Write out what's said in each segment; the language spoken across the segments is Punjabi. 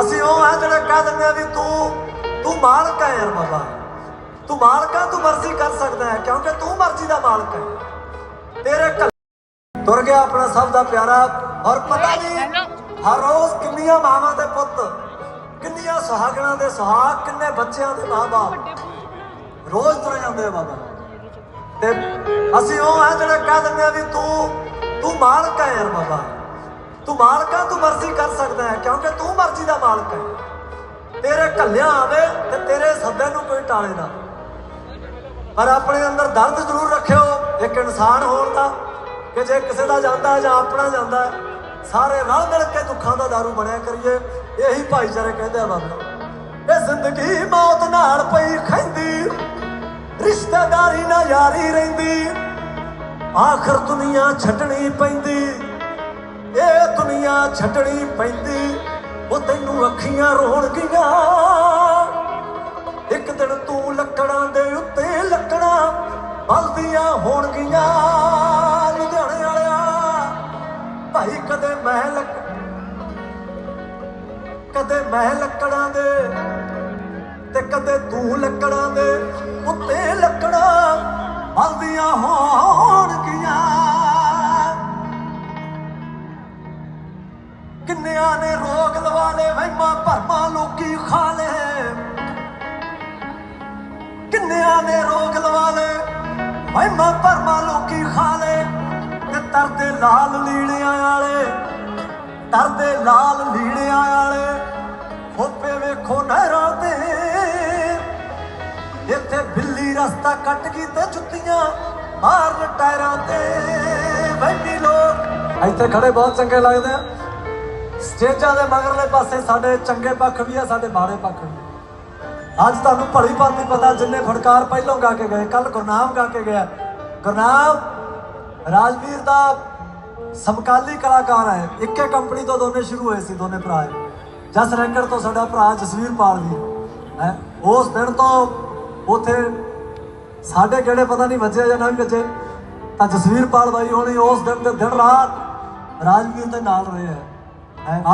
ਅਸੀਂ ਉਹ ਆ ਜਿਹੜੇ ਕਹਿ ਦਿੰਦੇ ਆ ਵੀ ਤੂੰ ਤੂੰ ਮਾਲਕ ਹੈ ਯਾਰ ਬਾਬਾ। ਤੂੰ ਮਾਲਕ ਹੈ ਤੂੰ ਮਰਜ਼ੀ ਕਰ ਸਕਦਾ ਹੈ, ਕਿਉਂਕਿ ਤੂੰ ਮਰਜ਼ੀ ਦਾ ਮਾਲਕ ਹੈ। ਤੇਰੇ ਤੁਰ ਗਿਆ ਆਪਣਾ ਸਭ ਦਾ ਪਿਆਰਾ। ਔਰ ਪਤਾ ਨਹੀਂ, ਹਰ ਰੋਜ਼ ਕਿੰਨੀਆਂ ਮਾਵਾਂ ਦੇ ਪੁੱਤ, ਕਿੰਨੀਆਂ ਸੁਹਾਗਣਾਂ ਦੇ ਸੁਹਾਗ, ਕਿੰਨੇ ਬੱਚਿਆਂ ਦੇ ਮਾਂ-ਬਾਪ। ਰੋਜ਼ ਤੁਰ ਜਾਂਦੇ ਆ ਬਾਬਾ। ਤੇ ਅਸੀਂ ਉਹ ਆ ਜਿਹੜੇ ਕਹਿ ਦਿੰਦੇ ਆ ਵੀ ਤੂੰ ਤੂੰ ਮਾਲਕ ਹੈ ਯਾਰ ਬਾਬਾ। ਤੂੰ ਮਾਲਕ ਤੂੰ ਮਰਜ਼ੀ ਕਰ ਸਕਦਾ ਹੈ, ਕਿਉਂਕਿ ਤੂੰ ਮਰਜ਼ੀ ਦਾ ਮਾਲਕ ਹੈ। ਤੇਰੇ ਕੱਲਿਆਂ ਆਵੇ ਤੇ ਤੇਰੇ ਸੱਦੇ ਨੂੰ ਕੋਈ ਟਾਲੇ ਨਾ। ਪਰ ਆਪਣੇ ਅੰਦਰ ਦਰਦ ਜ਼ਰੂਰ ਰੱਖਿਓ, ਇੱਕ ਇਨਸਾਨ ਹੋਣ ਦਾ, ਕਿ ਜੇ ਕਿਸੇ ਦਾ ਜਾਂਦਾ ਜਾਂ ਆਪਣਾ ਜਾਂਦਾ ਸਾਰੇ ਰਲ ਮਿਲ ਕੇ ਦੁੱਖਾਂ ਦਾ ਦਾਰੂ ਬਣਿਆ ਕਰੀਏ, ਇਹੀ ਭਾਈਚਾਰੇ ਕਹਿੰਦੇ ਆ ਬਾਬਾ। ਇਹ ਜ਼ਿੰਦਗੀ ਮੌਤ ਨਾਲ ਪਈ ਖੈਂਦੀ ਰਿਸ਼ਤੇਦਾਰੀ ਨਾ ਯਾਰੀ ਰਹਿੰਦੀ, ਆਖਰ ਦੁਨੀਆ ਛੱਡਣੀ ਪੈਂਦੀ। ਇਹ ਦੁਨੀਆ ਛੱਡਣੀ ਪੈਂਦੀ, ਉਹ ਤੈਨੂੰ ਅੱਖੀਆਂ ਰੋਣਗੀਆਂ। ਇੱਕ ਦਿਨ ਤੂੰ ਲੱਕੜਾਂ ਦੇ ਉੱਤੇ ਲੱਕੜਾਂ ਬਲਦੀਆਂ ਹੋਣਗੀਆਂ। ਲੁਧਿਆਣੇ ਵਾਲਿਆ, ਭਾਈ ਕਦੇ ਮੈਂ ਲੱਕ ਕਦੇ ਮੈਂ ਲੱਕੜਾਂ ਦੇ ਤੇ ਕਦੇ ਤੂੰ ਲੱਕੜਾਂ ਦੇ ਉੱਤੇ ਲੱਕੜਾਂ ਬਲਦੀਆਂ ਹੋਣਗੀਆਂ। ਕਿੰਨਿਆਂ ਨੇ ਰੋਗ ਲਵਾ ਲੇ ਵਹਿਮਾਂ ਭਰਮਾਂ ਲੋਕੀ ਖਾ ਲਏ ਕਿੰਨਿਆਂ ਨੇ ਰੋਗ ਲਵਾ ਲਏ ਵਹਿਮਾਂ ਭਰਮਾਂ ਲੋਕੀ ਖਾ ਲੇ ਤੇ ਤਰਦੇ ਲਾਲ ਲੀੜਿਆਂ ਵਾਲੇ, ਤਰਦੇ ਲਾਲ ਲੀੜਿਆਂ ਵਾਲੇ ਖੋਪੇ ਵੇਖੋ ਨਹਿਰਾਂ ਤੇ। ਇੱਥੇ ਬਿੱਲੀ ਰਸਤਾ ਕੱਟ ਗਈ ਤੇ ਜੁੱਤੀਆਂ ਮਾਰਨ ਟਾਇਰਾਂ ਤੇ। ਬੈਠੀ ਲੋਕ ਇੱਥੇ ਖੜੇ ਬਹੁਤ ਚੰਗੇ ਲੱਗਦੇ ਆ। ਸਟੇਜਾਂ ਦੇ ਮਗਰਲੇ ਪਾਸੇ ਸਾਡੇ ਚੰਗੇ ਪੱਖ ਵੀ ਆ, ਸਾਡੇ ਮਾੜੇ ਪੱਖ ਵੀ ਅੱਜ ਤੁਹਾਨੂੰ ਭਲੀ ਭਾਂਤੀ ਪਤਾ, ਜਿੰਨੇ ਫੜਕਾਰ ਪਹਿਲੋਂ ਗਾ ਕੇ ਗਏ ਕੱਲ ਗੁਰਨਾਮ ਗਾ ਕੇ ਗਿਆ। ਗੁਰਨਾਮ, ਰਾਜਵੀਰ ਦਾ ਸਮਕਾਲੀ ਕਲਾਕਾਰ ਹੈ। ਇੱਕੇ ਕੰਪਨੀ ਤੋਂ ਦੋਨੇ ਸ਼ੁਰੂ ਹੋਏ ਸੀ, ਦੋਨੇ ਭਰਾ ਜਸ ਰੈਂਕੜ ਤੋਂ ਸਾਡਾ ਭਰਾ ਜਸਵੀਰ ਪਾਲ ਜੀ। ਹੈ, ਉਸ ਦਿਨ ਤੋਂ ਉਥੇ ਸਾਡੇ ਕਿਹੜੇ ਪਤਾ ਨਹੀਂ ਵੱਜੇ ਜਾਂ ਨਹੀਂ ਵੱਜੇ। ਤਾਂ ਜਸਵੀਰ ਪਾਲ ਬਾਈ ਹੋਣੀ ਉਸ ਦਿਨ ਦੇ ਦਿਨ ਰਾਤ ਰਾਜਵੀਰ ਦੇ ਨਾਲ ਰਹੇ ਹੈ।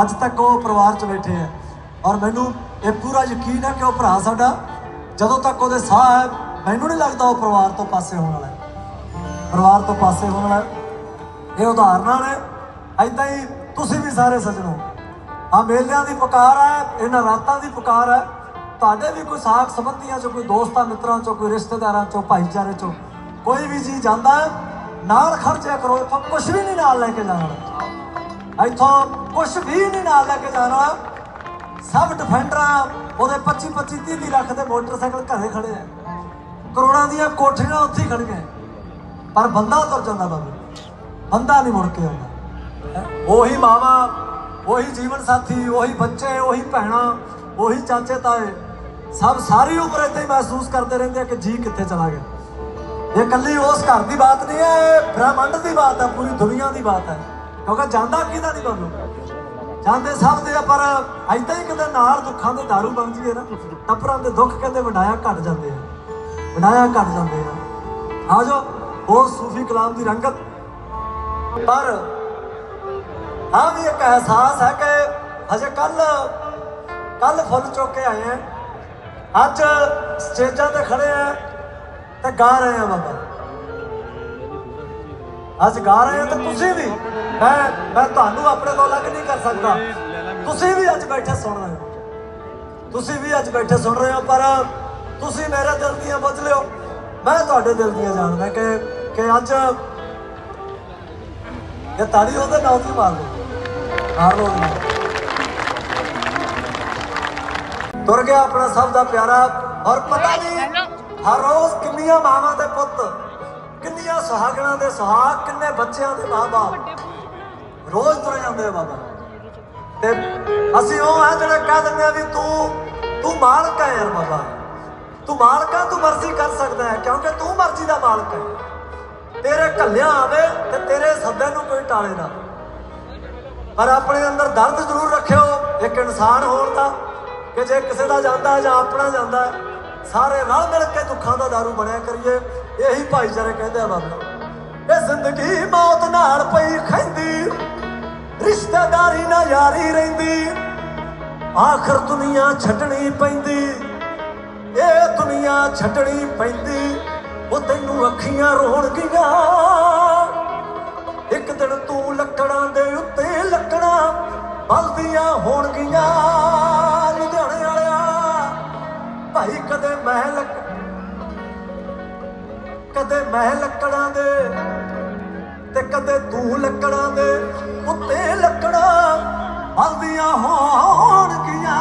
ਅੱਜ ਤੱਕ ਉਹ ਪਰਿਵਾਰ 'ਚ ਬੈਠੇ ਹੈ। ਔਰ ਮੈਨੂੰ ਇਹ ਪੂਰਾ ਯਕੀਨ ਹੈ ਕਿ ਉਹ ਭਰਾ ਸਾਡਾ ਜਦੋਂ ਤੱਕ ਉਹਦੇ ਸਾਹ ਹੈ, ਮੈਨੂੰ ਨਹੀਂ ਲੱਗਦਾ ਉਹ ਪਰਿਵਾਰ ਤੋਂ ਪਾਸੇ ਹੋਣ ਵਾਲਾ ਪਰਿਵਾਰ ਤੋਂ ਪਾਸੇ ਹੋਣ ਵਾਲਾ ਇਹ ਉਦਾਹਰਨਾਂ ਨੇ ਐਦਾਂ ਹੀ ਤੁਸੀਂ ਵੀ ਸਾਰੇ ਸੱਜਣੋ, ਆ ਮੇਲਿਆਂ ਦੀ ਪੁਕਾਰ ਹੈ, ਇਹਨਾਂ ਰਾਤਾਂ ਦੀ ਪੁਕਾਰ ਹੈ। ਤੁਹਾਡੇ ਵੀ ਕੋਈ ਸਾਖ ਸੰਬੰਧੀਆਂ ਚੋਂ, ਕੋਈ ਦੋਸਤਾਂ ਮਿੱਤਰਾਂ ਚੋਂ, ਕੋਈ ਰਿਸ਼ਤੇਦਾਰਾਂ ਚੋਂ, ਭਾਈਚਾਰੇ ਚੋਂ ਕੋਈ ਵੀ ਜੀ ਜਾਂਦਾ ਹੈ, ਨਾਲ ਖਰਚਿਆ ਕਰੋ, ਇੱਥੋਂ ਕੁਝ ਵੀ ਨਹੀਂ ਨਾਲ ਲੈ ਕੇ ਜਾਣਾ। ਇੱਥੋਂ ਕੁਝ ਵੀ ਨਹੀਂ ਨਾਲ ਲੈ ਕੇ ਜਾਣਾ। ਸਭ ਡਿਫੈਂਡਰਾਂ ਉਹਦੇ 25 25 30 30 ਲੱਖ ਦੇ ਮੋਟਰਸਾਈਕਲ ਘਰੇ ਖੜੇ ਆ। ਕਰੋੜਾਂ ਦੀਆਂ ਕੋਠੀਆਂ ਉੱਥੇ ਹੀ ਗਏ। ਪਰ ਬੰਦਾ ਤੁਰ ਜਾਂਦਾ ਬਾਬੂ। ਬੰਦਾ ਨਹੀਂ ਮੁੜ ਕੇ ਆਉਂਦਾ। ਉਹੀ ਮਾਵਾ, ਉਹੀ ਜੀਵਨ ਸਾਥੀ, ਉਹੀ ਬੱਚੇ, ਉਹੀ ਭੈਣਾਂ, ਉਹੀ ਚਾਚੇ ਤਾਏ, ਸਭ ਸਾਰੀ ਉਮਰ ਏਦਾਂ ਹੀ ਮਹਿਸੂਸ ਕਰਦੇ ਰਹਿੰਦੇ ਆ ਕਿ ਜੀ ਕਿੱਥੇ ਚਲਾ ਗਿਆ। ਇਹ ਕੱਲੀ ਉਸ ਘਰ ਦੀ ਬਾਤ ਨਹੀਂ ਹੈ ਇਹ ਬ੍ਰਹਮੰਡ ਦੀ ਬਾਤ ਹੈ, ਪੂਰੀ ਦੁਨੀਆ ਦੀ ਬਾਤ ਹੈ। ਕਿਉਂਕਿ ਜਾਂਦਾ ਕਿਹਦਾ ਨਹੀਂ ਤੁਹਾਨੂੰ ਜਾਂਦੇ ਸਭ ਦੇ ਆ, ਪਰ ਐਦਾਂ ਹੀ ਕਿਤੇ ਨਾਲ ਦੁੱਖਾਂ ਦੇ ਦਾਰੂ ਬਣ ਜੀਏ ਨਾ ਟੱਪਰਾਂ ਦੇ ਦੁੱਖ ਕਹਿੰਦੇ ਵਡਾਇਆ ਘਟ ਜਾਂਦੇ ਆ। ਵਡਾਇਆ ਘਟ ਜਾਂਦੇ ਆ। ਆ ਜਾਓ ਉਹ ਸੂਫੀ ਕਲਾਮ ਦੀ ਰੰਗਤ। ਪਰ ਹਾਂ ਵੀ ਇੱਕ ਅਹਿਸਾਸ ਹੈ ਕਿ ਹਜੇ ਕੱਲ ਕੱਲ ਫੁੱਲ ਚੁੱਕ ਕੇ ਆਏ ਆ। ਅੱਜ ਸਟੇਜਾਂ ਤੇ ਖੜੇ ਆ ਤੇ ਗਾ ਰਹੇ ਆ ਬਾਬਾ। ਅੱਜ ਗਾ ਰਹੇ ਆ ਤੇ ਤੁਸੀਂ ਵੀ। ਮੈਂ ਮੈਂ ਤੁਹਾਨੂੰ ਆਪਣੇ ਤੋਂ ਅਲੱਗ ਨਹੀਂ ਕਰ ਸਕਦਾ। ਤੁਸੀਂ ਵੀ ਅੱਜ ਬੈਠੇ ਸੁਣ ਰਹੇ ਹੋ। ਤੁਸੀਂ ਵੀ ਅੱਜ ਬੈਠੇ ਸੁਣ ਰਹੇ ਹੋ ਪਰ ਤੁਸੀਂ ਮੇਰੇ ਦਿਲ ਦੀਆਂ ਬੁੱਝ ਲਿਓ। ਮੈਂ ਤੁਹਾਡੇ ਦਿਲ ਦੀਆਂ ਜਾਣਦਾ ਕਿ ਕਿ ਅੱਜ ਇਹ ਤਾੜੀ ਉਹਦੇ ਨਾਲ ਦੀ ਮਾਰ ਲਓ। ਮਾਰ ਲਓ। ਤੁਰ ਗਿਆ ਆਪਣਾ ਸਭ ਦਾ ਪਿਆਰਾ। ਔਰ ਪਤਾ ਨਹੀਂ ਹਰ ਰੋਜ਼ ਕਿੰਨੀਆਂ ਮਾਵਾਂ ਦੇ ਪੁੱਤ ਸੁਹਾਗਣਾਂ ਦੇ ਸੁਹਾਗ ਕਿੰਨੇ ਬੱਚਿਆਂ ਦੇ ਬਾਬਾ ਰੋਜ਼ ਤੁਰ ਜਾਂਦੇ ਆ ਬਾਬਾ। ਤੇ ਅਸੀਂ ਉਹ ਆ ਜਿਹੜੇ ਕਹਿ ਦਿੰਦੇ ਆ ਵੀ ਤੂੰ ਤੂੰ ਮਾਲਕ ਹੈ ਯਾਰ ਬਾਬਾ। ਤੂੰ ਮਾਲਕ ਹੈ ਤੂੰ ਮਰਜ਼ੀ ਕਰ ਸਕਦਾ ਹੈ, ਕਿਉਂਕਿ ਤੂੰ ਮਰਜ਼ੀ ਦਾ ਮਾਲਕ ਹੈ। ਤੇਰੇ ਕੱਲਿਆਂ ਆਵੇ ਤੇ ਤੇਰੇ ਸੱਦੇ ਨੂੰ ਕੋਈ ਟਾਲੇ ਨਾ। ਪਰ ਆਪਣੇ ਅੰਦਰ ਦਰਦ ਜ਼ਰੂਰ ਰੱਖਿਓ, ਇੱਕ ਇਨਸਾਨ ਹੋਣ ਦਾ ਕਿ ਜੇ ਕਿਸੇ ਦਾ ਜਾਂਦਾ ਜਾਂ ਆਪਣਾ ਜਾਂਦਾ ਸਾਰੇ ਰਲ ਮਿਲ ਕੇ ਦੁੱਖਾਂ ਦਾ ਦਾਰੂ ਬਣਿਆ ਕਰੀਏ, ਇਹੀ ਭਾਈਚਾਰੇ ਕਹਿੰਦੇ ਆ ਬਾਬਾ। ਇਹ ਜ਼ਿੰਦਗੀ ਮੌਤ ਨਾਲ ਪਈ ਖੈਂਦੀ ਰਿਸ਼ਤੇਦਾਰੀ ਨਾ ਯਾਰੀ ਰਹਿੰਦੀ। ਆਖਰ ਦੁਨੀਆ ਛੱਡਣੀ ਪੈਂਦੀ। ਇਹ ਦੁਨੀਆ ਛੱਡਣੀ ਪੈਂਦੀ। ਉਹ ਤੈਨੂੰ ਅੱਖੀਆਂ ਰੋਣਗੀਆਂ ਇੱਕ ਦਿਨ ਤੂੰ ਲੱਕੜਾਂ ਦੇ ਉੱਤੇ ਲੱਕੜਾਂ ਬਲਦੀਆਂ ਹੋਣਗੀਆਂ। ਲੁਧਿਆਣੇ ਵਾਲਿਆ, ਭਾਈ ਕਦੇ ਮੈਂ ਲੱਕ ਕਦੇ ਮੈਂ ਲੱਕੜਾਂ ਦੇ ਤੇ ਕਦੇ ਤੂੰ ਲੱਕੜਾਂ ਦੇ ਉੱਤੇ ਲੱਕੜਾਂ ਬਲਦੀਆਂ ਹੋਣਗੀਆਂ।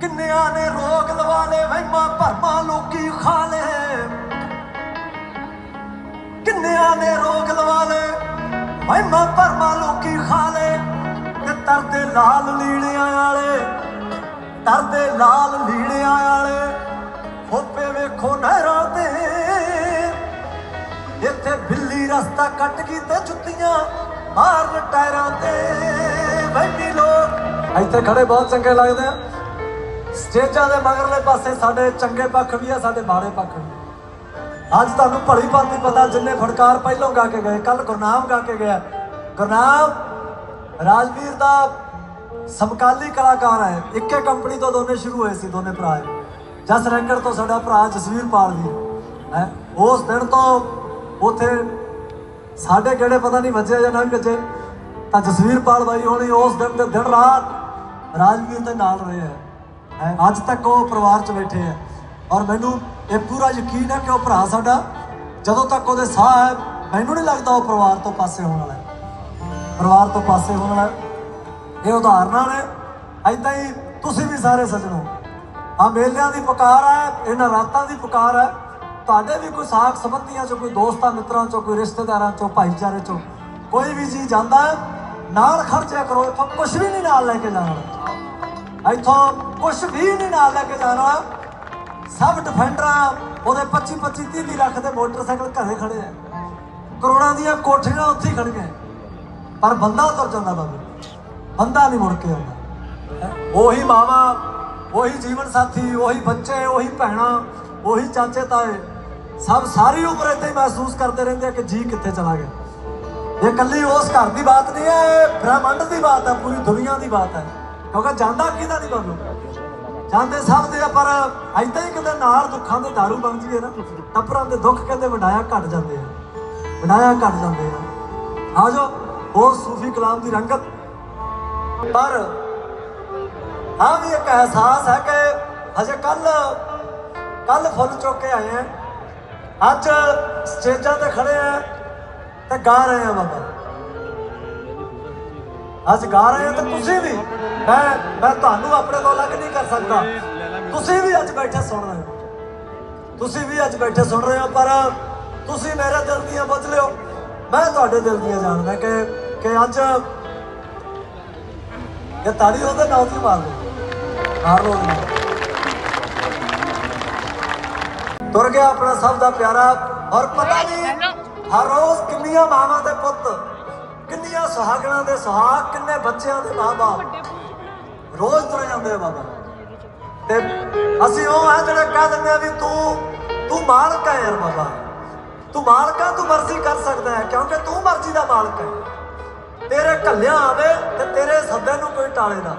ਕਿੰਨਿਆਂ ਨੇ ਰੋਗ ਲਵਾ ਲਏ, ਵਹਿਮਾਂ ਭਰਮਾਂ ਲੋਕੀ ਖਾ ਲਏ। ਕਿੰਨਿਆਂ ਨੇ ਰੋਗ ਲਵਾ ਲੇ ਵਹਿਮਾਂ ਭਰਮਾਂ ਲੋਕੀ ਖਾ ਲਏ ਤੇ ਤਰਦੇ ਲਾਲ ਲੀੜਿਆਂ ਵਾਲੇ ਤਰਦੇ ਲਾਲ ਲੀੜਿਆਂ ਵਾਲੇ, ਖੋਪੇ ਵੇਖੋ ਨਹਿਰਾਂ ਤੇ। ਇੱਥੇ ਬਿੱਲੀ ਰਸਤਾ ਕੱਟ ਗਈ ਤੇ ਜੁੱਤੀਆਂ ਮਾਰਨ ਟਾਇਰਾਂ ਤੇ। ਬੈਠੀ ਲੋਕ। ਇੱਥੇ ਖੜੇ ਬਹੁਤ ਚੰਗੇ ਲੱਗਦੇ ਆ। ਸਟੇਜਾਂ ਦੇ ਮਗਰਲੇ ਪਾਸੇ ਸਾਡੇ ਚੰਗੇ ਪੱਖ ਵੀ ਆ, ਸਾਡੇ ਮਾੜੇ ਪੱਖ ਵੀ। ਅੱਜ ਤੁਹਾਨੂੰ ਭਲੀ ਭਾਂਤੀ ਪਤਾ, ਜਿੰਨੇ ਫੜਕਾਰ ਪਹਿਲੋਂ ਗਾ ਕੇ ਗਏ ਕੱਲ ਗੁਰਨਾਮ ਗਾ ਕੇ ਗਿਆ। ਗੁਰਨਾਮ, ਰਾਜਵੀਰ ਦਾ ਸਮਕਾਲੀ ਕਲਾਕਾਰ ਹੈ ਇੱਕੇ ਕੰਪਨੀ ਤੋਂ ਦੋਨੇ ਸ਼ੁਰੂ ਹੋਏ ਸੀ, ਦੋਨੇ ਭਰਾ ਜਸ ਰੈਂਕਰ ਤੋਂ ਸਾਡਾ ਭਰਾ ਜਸਵੀਰ ਪਾਲ ਵੀ ਹੈ, ਉਸ ਦਿਨ ਤੋਂ ਉਥੇ ਸਾਡੇ ਕਿਹੜੇ ਪਤਾ ਨਹੀਂ ਵੱਜੇ ਜਾਂ ਨਹੀਂ ਵੱਜੇ। ਤਾਂ ਜਸਵੀਰ ਪਾਲ ਬਾਈ ਹੋਣੀ ਉਸ ਦਿਨ ਤੇ ਦਿਨ ਰਾਤ ਰਾਜਵੀਰ ਦੇ ਨਾਲ ਰਹੇ ਹੈ। ਹੈ, ਅੱਜ ਤੱਕ ਉਹ ਪਰਿਵਾਰ 'ਚ ਬੈਠੇ ਹੈ। ਔਰ ਮੈਨੂੰ ਇਹ ਪੂਰਾ ਯਕੀਨ ਹੈ ਕਿ ਉਹ ਭਰਾ ਸਾਡਾ ਜਦੋਂ ਤੱਕ ਉਹਦੇ ਸਾਹ ਹੈ, ਮੈਨੂੰ ਨਹੀਂ ਲੱਗਦਾ ਉਹ ਪਰਿਵਾਰ ਤੋਂ ਪਾਸੇ ਹੋਣ ਵਾਲਾ ਪਰਿਵਾਰ ਤੋਂ ਪਾਸੇ ਹੋਣ ਵਾਲਾ ਹੈ। ਇਹ ਉਦਾਹਰਨਾਂ ਨੇ ਐਦਾਂ ਹੀ ਤੁਸੀਂ ਵੀ ਸਾਰੇ ਸੱਜਣੋ ਆ ਮੇਲਿਆਂ ਦੀ ਪੁਕਾਰ ਹੈ, ਇਹਨਾਂ ਰਾਤਾਂ ਦੀ ਪੁਕਾਰ ਹੈ। ਤੁਹਾਡੇ ਵੀ ਕੋਈ ਸਾਖ ਸੰਬੰਧੀਆਂ ਚੋਂ, ਕੋਈ ਦੋਸਤਾਂ ਮਿੱਤਰਾਂ ਚੋਂ, ਕੋਈ ਰਿਸ਼ਤੇਦਾਰਾਂ ਚੋਂ, ਭਾਈਚਾਰੇ ਚੋਂ ਕੋਈ ਵੀ ਜੀ ਜਾਂਦਾ, ਨਾਲ ਖਰਚਿਆ ਕਰੋ, ਇੱਥੋਂ ਕੁਝ ਵੀ ਨਹੀਂ ਨਾਲ ਲੈ ਕੇ ਜਾਣਾ ਇੱਥੋਂ ਕੁਝ ਵੀ ਨਹੀਂ ਨਾਲ ਲੈ ਕੇ ਜਾਣਾ ਸਭ ਡਿਫੈਂਡਰਾਂ ਉਹਦੇ 25 25 30 30 ਲੱਖ ਦੇ ਮੋਟਰਸਾਈਕਲ ਘਰੇ ਖੜੇ ਆ। ਕਰੋੜਾਂ ਦੀਆਂ ਕੋਠੀਆਂ ਉੱਥੇ ਹੀ ਗਏ ਪਰ ਬੰਦਾ ਤੁਰ ਜਾਂਦਾ ਬਾਬੂ। ਬੰਦਾ ਨਹੀਂ ਮੁੜ ਕੇ ਆਉਂਦਾ। ਉਹੀ ਮਾਵਾ ਉਹੀ ਜੀਵਨ ਸਾਥੀ ਉਹੀ ਬੱਚੇ ਉਹੀ ਭੈਣਾਂ ਉਹੀ ਚਾਚੇ ਤਾਏ ਸਭ ਸਾਰੀ ਉਮਰ ਏਦਾਂ ਹੀ ਮਹਿਸੂਸ ਕਰਦੇ ਰਹਿੰਦੇ ਆ ਕਿ ਜੀ ਕਿੱਥੇ ਚਲਾ ਗਿਆ। ਇਹ ਇਕੱਲੀ ਉਸ ਘਰ ਦੀ ਬਾਤ ਨਹੀਂ ਹੈ ਇਹ ਬ੍ਰਹਮੰਡ ਦੀ ਬਾਤ ਹੈ ਪੂਰੀ ਦੁਨੀਆ ਦੀ ਬਾਤ ਹੈ। ਕਿਉਂਕਿ ਜਾਂਦਾ ਕਿਹਦਾ ਨਹੀਂ ਬਾਬੂ? ਜਾਂਦੇ ਸਭ ਦੇ ਆ, ਪਰ ਐਦਾਂ ਹੀ ਕਿਤੇ ਨਾਲ ਦੁੱਖਾਂ ਦੇ ਦਾਰੂ ਬਣ ਜੀਏ ਨਾ ਟੱਪਰਾਂ ਦੇ ਦੁੱਖ ਕਹਿੰਦੇ ਵਡਾਇਆ ਘਟ ਜਾਂਦੇ ਆ। ਵਡਾਇਆ ਘਟ ਜਾਂਦੇ ਆ। ਆ ਜਾਓ ਉਹ ਸੂਫੀ ਕਲਾਮ ਦੀ ਰੰਗਤ। ਪਰ ਹਾਂ ਵੀ ਇੱਕ ਅਹਿਸਾਸ ਹੈ ਕਿ ਹਜੇ ਕੱਲ ਕੱਲ ਫੁੱਲ ਚੁੱਕ ਕੇ ਆਏ ਆ। ਅੱਜ ਸਟੇਜਾਂ ਤੇ ਖੜੇ ਆ ਤੇ ਗਾ ਰਹੇ ਆ ਬਾਬਾ। ਅੱਜ ਗਾ ਰਹੇ ਆ ਤੇ ਤੁਸੀਂ ਵੀ, ਮੈਂ ਮੈਂ ਤੁਹਾਨੂੰ ਆਪਣੇ ਤੋਂ ਅਲੱਗ ਨਹੀਂ ਕਰ ਸਕਦਾ। ਤੁਸੀਂ ਵੀ ਅੱਜ ਬੈਠੇ ਸੁਣ ਰਹੇ ਹੋ। ਤੁਸੀਂ ਵੀ ਅੱਜ ਬੈਠੇ ਸੁਣ ਰਹੇ ਹੋ, ਪਰ ਤੁਸੀਂ ਮੇਰੇ ਦਿਲ ਦੀਆਂ ਬਦਲਿਓ ਮੈਂ ਤੁਹਾਡੇ ਦਿਲ ਦੀਆਂ ਜਾਣਦਾ ਕਿ ਕਿ ਅੱਜ ਇਹ ਤਾੜੀ ਉਹਦੇ ਨਾਲ ਤੇ ਮਾਰ ਲਓ। ਮਾਰ ਲਓ। ਤੁਰ ਗਿਆ ਆਪਣਾ ਸਭ ਦਾ ਪਿਆਰਾ। ਔਰ ਪਤਾ ਨਹੀਂ ਹਰ ਰੋਜ਼ ਕਿੰਨੀਆਂ ਮਾਵਾਂ ਦੇ ਪੁੱਤ ਕਿੰਨੀਆਂ ਸੁਹਾਗਣਾਂ ਦੇ ਸੁਹਾਗ ਕਿੰਨੇ ਬੱਚਿਆਂ ਦੇ ਮਾਂ-ਬਾਪ। ਰੋਜ਼ ਤੁਰ ਜਾਂਦੇ ਆ ਬਾਬਾ। ਤੇ ਅਸੀਂ ਉਹ ਆ ਜਿਹੜੇ ਕਹਿ ਦਿੰਦੇ ਆ ਵੀ ਤੂੰ ਤੂੰ ਮਾਲਕ ਹੈ ਯਾਰ ਬਾਬਾ। ਤੂੰ ਮਾਲਕ ਆ ਤੂੰ ਮਰਜ਼ੀ ਕਰ ਸਕਦਾ ਹੈ ਕਿਉਂਕਿ ਤੂੰ ਮਰਜ਼ੀ ਦਾ ਮਾਲਕ ਹੈ। ਤੇਰੇ ਕੱਲਿਆਂ ਆਵੇ ਤੇ ਤੇਰੇ ਸੱਦੇ ਨੂੰ ਕੋਈ ਟਾਲੇ ਨਾ।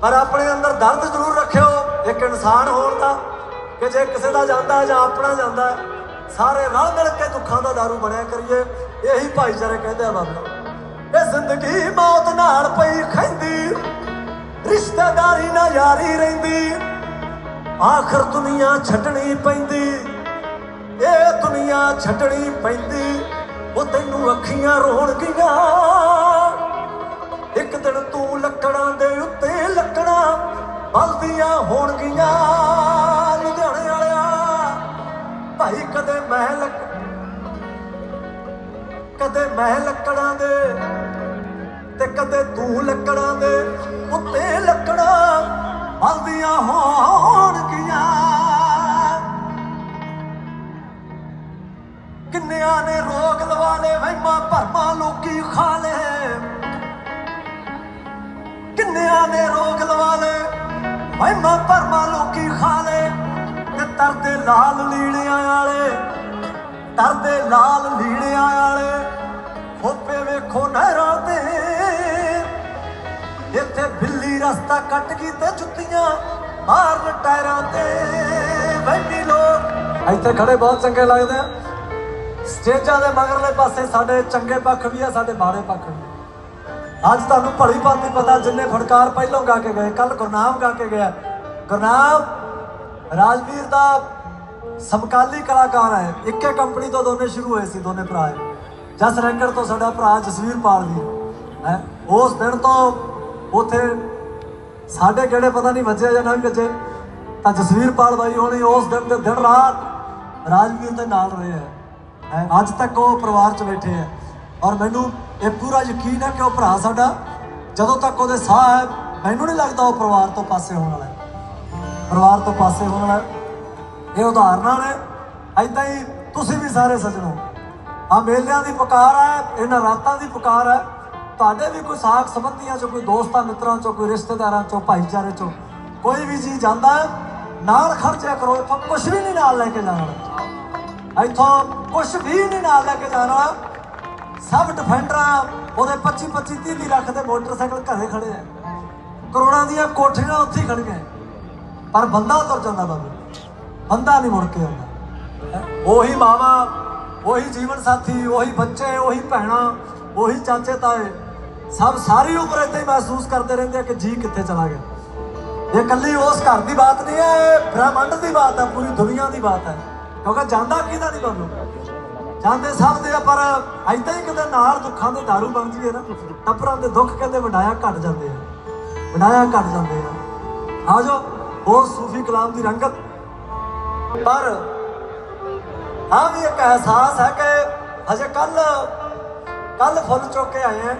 ਪਰ ਆਪਣੇ ਅੰਦਰ ਦਰਦ ਜ਼ਰੂਰ ਰੱਖਿਓ। ਇੱਕ ਇਨਸਾਨ ਹੋਣ ਦਾ ਕਿ ਜੇ ਕਿਸੇ ਦਾ ਜਾਂਦਾ ਜਾਂ ਆਪਣਾ ਜਾਂਦਾ, ਸਾਰੇ ਰਲ ਮਿਲ ਕੇ ਦੁੱਖਾਂ ਦਾ ਦਾਰੂ ਬਣਿਆ ਕਰੀਏ। ਇਹੀ ਭਾਈਚਾਰੇ ਕਹਿੰਦੇ ਆ ਬਾਬਾ। ਇਹ ਜ਼ਿੰਦਗੀ ਮੌਤ ਨਾਲ ਪਈ ਖੈਂਦੀ ਰਿਸ਼ਤੇਦਾਰੀ ਨਾ ਯਾਰੀ ਰਹਿੰਦੀ, ਆਖਰ ਦੁਨੀਆ ਛੱਡਣੀ ਪੈਂਦੀ, ਇਹ ਦੁਨੀਆ ਛੱਡਣੀ ਪੈਂਦੀ। ਉਹ ਤੈਨੂੰ ਅੱਖੀਆਂ ਰੋਣਗੀਆਂ ਇੱਕ ਦਿਨ ਤੂੰ ਲੱਕੜਾਂ ਦੇ ਉੱਤੇ ਲੱਕੜਾਂ ਬਲਦੀਆਂ ਹੋਣਗੀਆਂ ਲੁਧਿਆਣੇ ਵਾਲਿਆ, ਭਾਈ ਕਦੇ ਮੈਂ ਲੱਕ ਕਦੇ ਮੈਂ ਲੱਕੜਾਂ ਦੇ ਤੇ ਕਦੇ ਤੂੰ ਲੱਕੜਾਂ ਦੇ ਉੱਤੇ ਲੱਕੜਾਂ ਬਲਦੀਆਂ ਹੋਣਗੀਆਂ ਕਿੰਨਿਆਂ ਨੇ ਰੋਗ ਲੈ ਵਹਿਮਾ ਭਰਮਾ ਲੋਕੀ ਖਾ ਲੈ? ਕਿੰਨਿਆਂ ਦੇ ਰੋਗ ਲਵਾ ਲੈ? ਵਹਿਮਾ ਭਰਮਾ ਲੋਕੀ ਖਾ ਲੈ? ਤੇ ਤਰਦੇ ਲਾਲ ਲੀੜਿਆਂ ਵਾਲੇ ਤਰਦੇ ਲਾਲ ਲੀੜਿਆਂ ਵਾਲੇ ਹੋਪੇ ਵੇਖੋ ਨਹਿਰਾਂ ਤੇ। ਇੱਥੇ ਬਿੱਲੀ ਰਸਤਾ ਕੱਟ ਗਈ ਤੇ ਜੁੱਤੀਆਂ ਮਾਰਨ ਟਾਇਰਾਂ ਤੇ। ਵੈਂਡੀ ਲੋਕ। ਇੱਥੇ ਖੜੇ ਬਹੁਤ ਚੰਗੇ ਲੱਗਦੇ ਆ। ਸਟੇਜਾਂ ਦੇ ਮਗਰਲੇ ਪਾਸੇ ਸਾਡੇ ਚੰਗੇ ਪੱਖ ਵੀ ਆ, ਸਾਡੇ ਮਾੜੇ ਪੱਖ ਵੀ ਅੱਜ ਤੁਹਾਨੂੰ ਭਲੀ ਭਾਂਤੀ ਪਤਾ, ਜਿੰਨੇ ਫੜਕਾਰ ਪਹਿਲੋਂ ਗਾ ਕੇ ਗਏ ਕੱਲ ਗੁਰਨਾਮ ਗਾ ਕੇ ਗਿਆ। ਗੁਰਨਾਮ, ਰਾਜਵੀਰ ਦਾ ਸਮਕਾਲੀ ਕਲਾਕਾਰ ਹੈ ਇੱਕੇ ਕੰਪਨੀ ਤੋਂ ਦੋਨੇ ਸ਼ੁਰੂ ਹੋਏ ਸੀ, ਦੋਨੇ ਭਰਾ ਜਸ ਰੈਂਕਰ ਤੋਂ ਸਾਡਾ ਭਰਾ ਜਸਵੀਰ ਪਾਲ ਜੀ। ਹੈ, ਉਸ ਦਿਨ ਤੋਂ ਉਥੇ ਸਾਡੇ ਕਿਹੜੇ ਪਤਾ ਨਹੀਂ ਵੱਜੇ ਜਾਂ ਨਹੀਂ ਵੱਜੇ। ਤਾਂ ਜਸਵੀਰ ਪਾਲ ਬਾਈ ਹੋਣੀ ਉਸ ਦਿਨ ਦੇ ਦਿਨ ਰਾਤ ਰਾਜਵੀਰ ਦੇ ਨਾਲ ਰਹੇ ਹੈ ਅੱਜ ਤੱਕ ਉਹ ਪਰਿਵਾਰ 'ਚ ਬੈਠੇ ਹੈ। ਔਰ ਮੈਨੂੰ ਇਹ ਪੂਰਾ ਯਕੀਨ ਹੈ ਕਿ ਉਹ ਭਰਾ ਸਾਡਾ ਜਦੋਂ ਤੱਕ ਉਹਦੇ ਸਾਹ ਹੈ ਮੈਨੂੰ ਨਹੀਂ ਲੱਗਦਾ ਉਹ ਪਰਿਵਾਰ ਤੋਂ ਪਾਸੇ ਹੋਣ ਵਾਲਾ ਪਰਿਵਾਰ ਤੋਂ ਪਾਸੇ ਹੋਣ ਵਾਲਾ ਇਹ ਉਦਾਹਰਨਾਂ ਨੇ। ਐਦਾਂ ਹੀ ਤੁਸੀਂ ਵੀ ਸਾਰੇ ਸੱਜਣੋ ਆ ਮੇਲਿਆਂ ਦੀ ਪੁਕਾਰ ਹੈ ਇਹਨਾਂ ਰਾਤਾਂ ਦੀ ਪੁਕਾਰ ਹੈ। ਤੁਹਾਡੇ ਵੀ ਕੋਈ ਸਾਖ ਸੰਬੰਧੀਆਂ ਚੋਂ ਕੋਈ ਦੋਸਤਾਂ ਮਿੱਤਰਾਂ ਚੋਂ ਕੋਈ ਰਿਸ਼ਤੇਦਾਰਾਂ ਚੋਂ ਭਾਈਚਾਰੇ ਚੋਂ ਕੋਈ ਵੀ ਜੀ ਜਾਂਦਾ ਹੈ, ਨਾਲ ਖਰਚਿਆ ਕਰੋ ਇੱਥੋਂ ਕੁਝ ਵੀ ਨਹੀਂ ਨਾਲ ਲੈ ਕੇ ਜਾਣਾ। ਇੱਥੋਂ ਕੁਝ ਵੀ ਨਹੀਂ ਨਾਲ ਲੈ ਕੇ ਜਾਣਾ ਸਭ ਡਿਫੈਂਡਰਾਂ ਉਹਦੇ 25 25 30 ਲੱਖ ਦੇ ਮੋਟਰਸਾਈਕਲ ਘਰੇ ਖੜੇ ਆ। ਕਰੋੜਾਂ ਦੀਆਂ ਕੋਠੀਆਂ ਉੱਥੇ ਹੀ ਖੜੀਆਂ ਪਰ ਬੰਦਾ ਤੁਰ ਜਾਂਦਾ ਬਾਬੂ। ਬੰਦਾ ਨਹੀਂ ਮੁੜ ਕੇ ਆਉਂਦਾ। ਉਹੀ ਮਾਵਾ, ਉਹੀ ਜੀਵਨ ਸਾਥੀ, ਉਹੀ ਬੱਚੇ, ਉਹੀ ਭੈਣਾਂ, ਉਹੀ ਚਾਚੇ, ਤਾਏ। ਸਭ ਸਾਰੀ ਉਮਰ ਏਦਾਂ ਹੀ ਮਹਿਸੂਸ ਕਰਦੇ ਰਹਿੰਦੇ ਆ ਕਿ ਜੀ ਕਿੱਥੇ ਚਲਾ ਗਿਆ। ਇਹ ਕੱਲੀ ਉਸ ਘਰ ਦੀ ਬਾਤ ਨਹੀਂ ਹੈ, ਇਹ ਬ੍ਰਹਿਮੰਡ ਦੀ ਬਾਤ ਹੈ, ਪੂਰੀ ਦੁਨੀਆ ਦੀ ਬਾਤ ਹੈ। ਕਿਉਂਕਿ ਜਾਂਦਾ ਕਿਹਦਾ ਨਹੀਂ ਤੁਹਾਨੂੰ ਜਾਂਦੇ ਸਭ ਦੇ ਆ, ਪਰ ਐਦਾਂ ਹੀ ਕਿਤੇ ਨਾਲ ਦੁੱਖਾਂ ਦੇ ਦਾਰੂ ਬਣ ਜੀਏ ਨਾ ਟੱਪਰਾਂ ਦੇ ਦੁੱਖ ਕਹਿੰਦੇ ਵਡਾਇਆ ਘਟ ਜਾਂਦੇ ਆ। ਵਡਾਇਆ ਘਟ ਜਾਂਦੇ ਆ। ਆਜੋ ਹੋਰ ਸੂਫੀ ਕਲਾਮ ਦੀ ਰੰਗਤ। ਪਰ ਹਾਂ ਵੀ ਇੱਕ ਅਹਿਸਾਸ ਹੈ ਕਿ ਹਜੇ ਕੱਲ ਕੱਲ ਫੁੱਲ ਚੁੱਕ ਕੇ ਆਏ ਆ।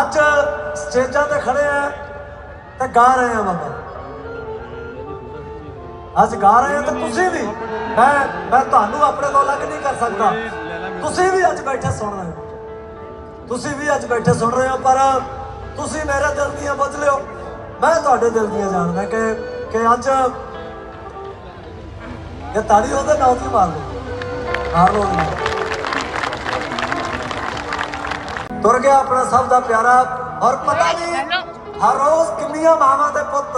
ਅੱਜ ਸਟੇਜਾਂ ਤੇ ਖੜੇ ਆ ਤੇ ਗਾ ਰਹੇ ਆ ਬਾਬਾ। ਅੱਜ ਗਾ ਰਹੇ ਆ ਤੇ ਤੁਸੀਂ ਵੀ। ਮੈਂ ਮੈਂ ਤੁਹਾਨੂੰ ਆਪਣੇ ਤੋਂ ਅਲੱਗ ਨਹੀਂ ਕਰ ਸਕਦਾ। ਤੁਸੀਂ ਵੀ ਅੱਜ ਬੈਠੇ ਸੁਣ ਰਹੇ ਹੋ। ਤੁਸੀਂ ਵੀ ਅੱਜ ਬੈਠੇ ਸੁਣ ਰਹੇ ਹੋ ਪਰ ਤੁਸੀਂ ਮੇਰੇ ਦਿਲ ਦੀਆਂ ਬੁੱਝ ਲਿਓ। ਮੈਂ ਤੁਹਾਡੇ ਦਿਲ ਦੀਆਂ ਜਾਣਦਾ ਕਿ ਕਿ ਅੱਜ ਇਹ ਤਾੜੀ ਉਹਦੇ ਨਾਲ ਦੀ ਮਾਰ ਲਓ। ਮਾਰ ਲਓ। ਤੁਰ ਗਿਆ ਆਪਣਾ ਸਭ ਦਾ ਪਿਆਰਾ। ਔਰ ਪਤਾ ਨਹੀਂ ਹਰ ਰੋਜ਼ ਕਿੰਨੀਆਂ ਮਾਵਾਂ ਦੇ ਪੁੱਤ।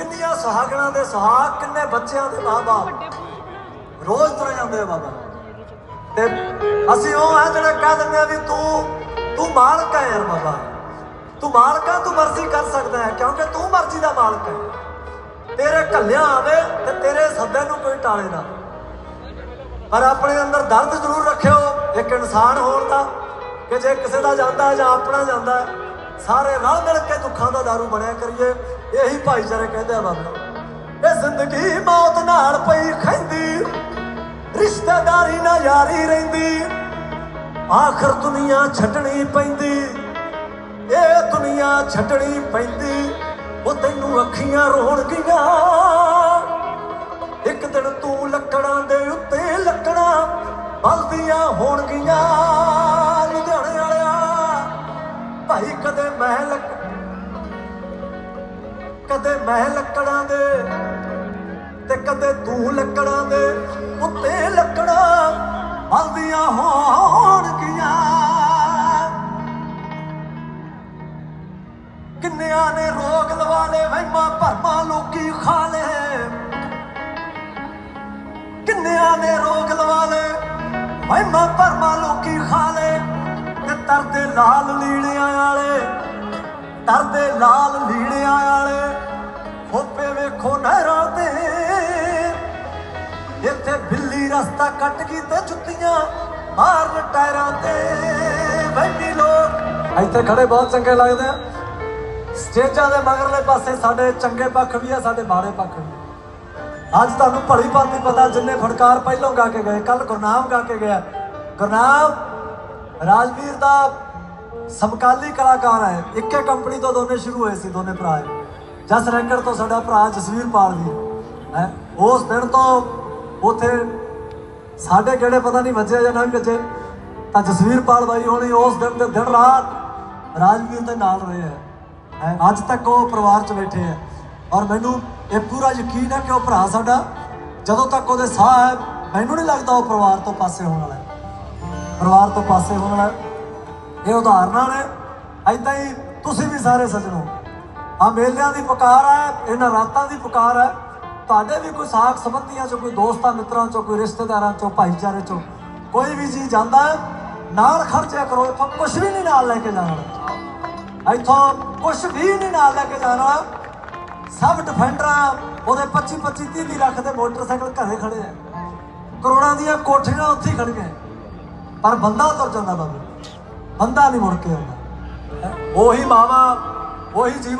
ਕਿੰਨੀਆਂ ਸੁਹਾਗਣਾਂ ਦੇ ਸੁਹਾਗ ਕਿੰਨੇ ਬੱਚਿਆਂ ਦੇ ਮਾਂ-ਬਾਪ। ਰੋਜ਼ ਤੁਰ ਜਾਂਦੇ ਬਾਬਾ। ਤੇ ਅਸੀਂ ਉਹ ਆ ਜਿਹੜੇ ਕਹਿ ਦਿੰਦੇ ਆ ਵੀ ਤੂੰ ਤੂੰ ਮਾਲਕ ਹੈ ਯਾਰ ਬਾਬਾ। ਤੂੰ ਮਾਲਕ ਆ ਤੂੰ ਮਰਜ਼ੀ ਕਰ ਸਕਦਾ ਹੈ ਕਿਉਂਕਿ ਤੂੰ ਮਰਜ਼ੀ ਦਾ ਮਾਲਕ ਹੈ। ਤੇਰੇ ਕੱਲਿਆਂ ਆਵੇ ਤੇ ਤੇਰੇ ਸੱਦੇ ਨੂੰ ਕੋਈ ਟਾਲੇ ਨਾ। ਪਰ ਆਪਣੇ ਅੰਦਰ ਦਰਦ ਜ਼ਰੂਰ ਰੱਖਿਓ ਇੱਕ ਇਨਸਾਨ ਹੋਣ ਦਾ ਕਿ ਜੇ ਕਿਸੇ ਦਾ ਜਾਂਦਾ ਜਾਂ ਆਪਣਾ ਜਾਂਦਾ ਸਾਰੇ ਰਲ ਮਿਲ ਕੇ ਦੁੱਖਾਂ ਦਾ ਦਾਰੂ ਬਣਿਆ ਕਰੀਏ। ਇਹੀ ਭਾਈਚਾਰੇ ਕਹਿੰਦੇ ਆ ਬਾਬਾ। ਇਹ ਜ਼ਿੰਦਗੀ ਮੌਤ ਨਾਲ ਪਈ ਖੈਂਦੀ ਰਿਸ਼ਤੇਦਾਰੀ ਨਾ ਯਾਰੀ ਰਹਿੰਦੀ। ਆਖਰ ਦੁਨੀਆ ਛੱਡਣੀ ਪੈਂਦੀ। ਇਹ ਦੁਨੀਆ ਛੱਡਣੀ ਪੈਂਦੀ। ਉਹ ਤੈਨੂੰ ਅੱਖੀਆਂ ਰੋਣਗੀਆਂ ਇੱਕ ਦਿਨ ਤੂੰ ਲੱਕੜਾਂ ਦੇ ਉੱਤੇ ਲੱਕੜਾਂ ਬਲਦੀਆਂ ਹੋਣਗੀਆਂ। ਭਾਈ ਕਦੇ ਮੈਂ ਲੱਕ ਕਦੇ ਮੈਂ ਲੱਕੜਾਂ ਦੇ ਤੇ ਕਦੇ ਤੂੰ ਲੱਕੜਾਂ ਦੇ ਉੱਤੇ ਲੱਕੜਾਂ ਬਲਦੀਆਂ ਹੋਣਗੀਆਂ ਕਿੰਨਿਆਂ ਨੇ ਰੋਗ ਲਵਾ ਲਏ ਵਹਿਮਾਂ ਭਰਮਾਂ ਲੋਕੀ ਖਾ ਲਏ ਕਿੰਨਿਆਂ ਨੇ ਰੋਗ ਲਵਾ ਲਏ ਵਹਿਮਾਂ ਭਰਮਾਂ ਲੋਕੀ ਖਾ ਲਏ ਤਰਦੇ ਲਾਲ ਲੀੜਿਆਂ ਵਾਲੇ ਤਰਦੇ ਲਾਲ ਲੀੜਿਆਂ ਵਾਲੇ, ਖੋਪੇ ਵੇਖੋ ਨਹਿਰਾਂ ਤੇ। ਇੱਥੇ ਬਿੱਲੀ ਰਸਤਾ ਕੱਟ ਗਈ ਤੇ ਜੁੱਤੀਆਂ ਮਾਰਨ ਟਾਇਰਾਂ ਤੇ। ਵੈਨੀ ਲੋਕ, ਇੱਥੇ ਖੜੇ ਬਹੁਤ ਚੰਗੇ ਲੱਗਦੇ ਆ। ਸਟੇਜਾਂ ਦੇ ਮਗਰਲੇ ਪਾਸੇ ਸਾਡੇ ਚੰਗੇ ਪੱਖ ਵੀ ਆ, ਸਾਡੇ ਮਾੜੇ ਪੱਖ ਵੀ ਅੱਜ ਤੁਹਾਨੂੰ ਭਲੀ ਭਾਂਤੀ ਪਤਾ, ਜਿੰਨੇ ਫੜਕਾਰ ਪਹਿਲੋਂ ਗਾ ਕੇ ਗਏ ਕੱਲ ਗੁਰਨਾਮ ਗਾ ਕੇ ਗਿਆ। ਗੁਰਨਾਮ ਰਾਜਵੀਰ ਦਾ ਸਮਕਾਲੀ ਕਲਾਕਾਰ ਹੈ। ਇੱਕੇ ਕੰਪਨੀ ਤੋਂ ਦੋਨੇ ਸ਼ੁਰੂ ਹੋਏ ਸੀ, ਦੋਨੇ ਭਰਾ ਹੈ ਜਸ ਰੈਂਕਰ ਤੋਂ ਸਾਡਾ ਭਰਾ ਜਸਵੀਰ ਪਾਲ ਜੀ। ਹੈ, ਉਸ ਦਿਨ ਤੋਂ ਉਥੇ ਸਾਡੇ ਕਿਹੜੇ ਪਤਾ ਨਹੀਂ ਵੱਜੇ ਜਾਂ ਨਹੀਂ ਵੱਜੇ। ਤਾਂ ਜਸਵੀਰ ਪਾਲ ਬਾਈ ਹੋਣੀ ਉਸ ਦਿਨ ਦੇ ਦਿਨ ਰਾਤ ਰਾਜਵੀਰ ਦੇ ਨਾਲ ਰਹੇ ਹੈ। ਅੱਜ ਤੱਕ ਉਹ ਪਰਿਵਾਰ 'ਚ ਬੈਠੇ ਹੈ। ਔਰ ਮੈਨੂੰ ਇਹ ਪੂਰਾ ਯਕੀਨ ਹੈ ਕਿ ਉਹ ਭਰਾ ਸਾਡਾ ਜਦੋਂ ਤੱਕ ਉਹਦੇ ਸਾਹ ਹੈ, ਮੈਨੂੰ ਨਹੀਂ ਲੱਗਦਾ ਉਹ ਪਰਿਵਾਰ ਤੋਂ ਪਾਸੇ ਹੋਣ ਵਾਲਾ ਪਰਿਵਾਰ ਤੋਂ ਪਾਸੇ ਹੋਣਾ ਇਹ ਉਦਾਹਰਨਾਂ ਨੇ ਐਦਾਂ ਹੀ ਤੁਸੀਂ ਵੀ ਸਾਰੇ ਸੱਜਣੋ, ਆ ਮੇਲਿਆਂ ਦੀ ਪੁਕਾਰ ਹੈ ਇਹਨਾਂ ਰਾਤਾਂ ਦੀ ਪੁਕਾਰ ਹੈ ਤੁਹਾਡੇ ਵੀ ਕੋਈ ਸਾਖ ਸੰਬੰਧੀਆਂ ਚੋਂ, ਕੋਈ ਦੋਸਤਾਂ ਮਿੱਤਰਾਂ ਚੋਂ, ਕੋਈ ਰਿਸ਼ਤੇਦਾਰਾਂ ਚੋਂ, ਭਾਈਚਾਰੇ ਚੋਂ ਕੋਈ ਵੀ ਜੀ ਜਾਂਦਾ ਨਾਲ ਖਰਚਿਆ ਕਰੋ, ਇੱਥੋਂ ਕੁਝ ਵੀ ਨਹੀਂ ਨਾਲ ਲੈ ਕੇ ਜਾਣਾ। ਇੱਥੋਂ ਕੁਝ ਵੀ ਨਹੀਂ ਨਾਲ ਲੈ ਕੇ ਜਾਣਾ। ਸਭ ਡਿਫੈਂਡਰਾਂ ਉਹਦੇ 25 25 30 30 ਲੱਖ ਦੇ ਮੋਟਰਸਾਈਕਲ ਘਰੇ ਖੜੇ ਆ। ਕਰੋੜਾਂ ਦੀਆਂ ਕੋਠੀਆਂ ਉੱਥੇ ਹੀ ਗਏ। ਪਰ ਬੰਦਾ ਤੁਰ ਜਾਂਦਾ ਬਾਬੂ। ਬੰਦਾ ਨਹੀਂ ਮੁੜ ਕੇ ਆਉਂਦਾ। ਉਹੀ ਮਾਵਾ ਉਹੀ ਜੀਵਨ